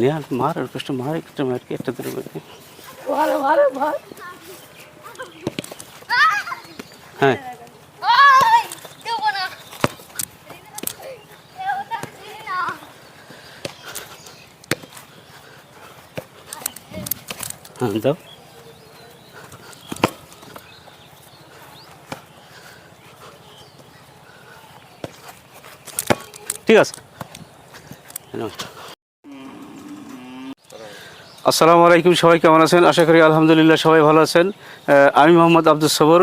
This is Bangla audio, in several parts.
ध्यान मार और कृष्ण मार कृष्ण तो मार के चंद्र तो में मार मार मार। हैं। हाँ तो ঠিক আছে নমস্কার আসসালামু আলাইকুম সবাই কেমন আছেন? আশা করি আলহামদুলিল্লাহ সবাই ভালো আছেন। আমি মোহাম্মদ আব্দুল সবর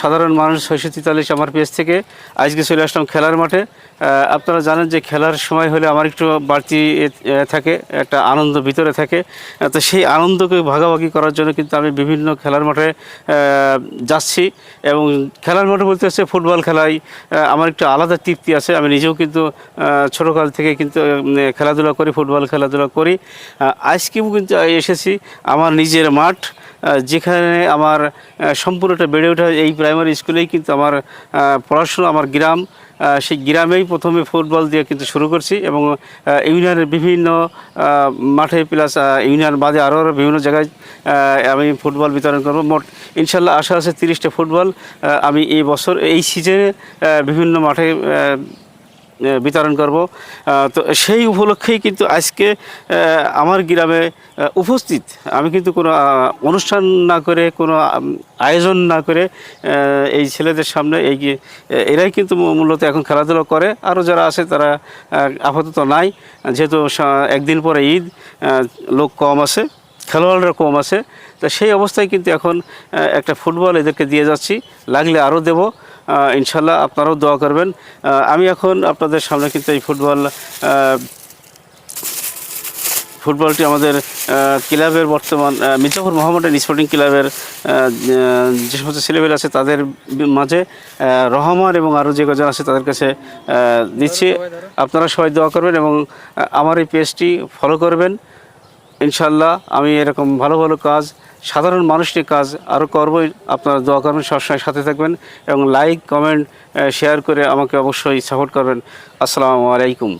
সাধারণ মানুষ ছয়শো তেতাল্লিশ আমার পেজ থেকে। আজকে চলে আসলাম খেলার মাঠে। আপনারা জানেন যে খেলার সময় হলে আমার একটু বাড়তি থাকে একটা আনন্দ ভিতরে থাকে। তো সেই আনন্দকে ভাগাভাগি করার জন্য কিন্তু আমি বিভিন্ন খেলার মাঠে যাচ্ছি। এবং খেলার মাঠে বলতে হচ্ছে ফুটবল খেলায় আমার একটু আলাদা তৃপ্তি আছে। আমি নিজেও কিন্তু ছোটোকাল থেকে কিন্তু খেলাধুলা করি ফুটবল খেলাধুলা করি। আহ, আজকেও কিন্তু এসেছি আমার নিজের মাঠ যেখানে আমার সম্পূর্ণটা বেড়ে ওঠা এই প্রাইমারি স্কুলেই কিন্তু আমার পড়াশোনা, আমার গ্রাম সেই গ্রামেই প্রথমে ফুটবল দিয়ে কিন্তু শুরু করছি এবং ইউনিয়নের বিভিন্ন মাঠে প্লাস ইউনিয়ন বাদে আরও আরও বিভিন্ন জায়গায় আমি ফুটবল বিতরণ করব। মোট ইনশাল্লাহ আশা আছে তিরিশটা ফুটবল আমি এই বছর, এই সিজনে বিভিন্ন মাঠে বিতরণ করব। তো সেই উপলক্ষেই কিন্তু আজকে আমার গ্রামে উপস্থিত। আমি কিন্তু কোনো অনুষ্ঠান না করে, কোনো আয়োজন না করে এই ছেলেদের সামনে এই এরাই কিন্তু মূলত এখন খেলাধুলা করে। আরও যারা আছে তারা আপাতত নাই। যেহেতু একদিন পরে ঈদ লোক কম আছে, খেলোয়াড়রা কম আছে। তো সেই অবস্থায় কিন্তু এখন একটা ফুটবল এদেরকে দিয়ে যাচ্ছি। লাগলে আরও দেবো। ইনশাল্লাহ আপনারাও দোয়া করবেন। আমি এখন আপনাদের সামনে কিন্তু এই ফুটবল ফুটবলটি আমাদের ক্লাবের বর্তমান আহ, মির্জাপুর মোহাম্মদান স্পোর্টিং ক্লাবের যে সমস্ত ছেলেমেয়েরা আছে তাদের মাঝে রহমান এবং আরও যে কজন আছে তাদের কাছে দিচ্ছি। আপনারা সবাই দোয়া করবেন এবং আমার এই পেজটি ফলো করবেন। ইনশাল্লাহ আমি এরকম ভালো ভালো কাজ সাধারণ মানুষটির কাজ আরও করবই। আপনারা দোয়া করবেন, সবসময় সাথে থাকবেন এবং লাইক কমেন্ট শেয়ার করে আমাকে অবশ্যই সাপোর্ট করবেন। আসসালামু আলাইকুম।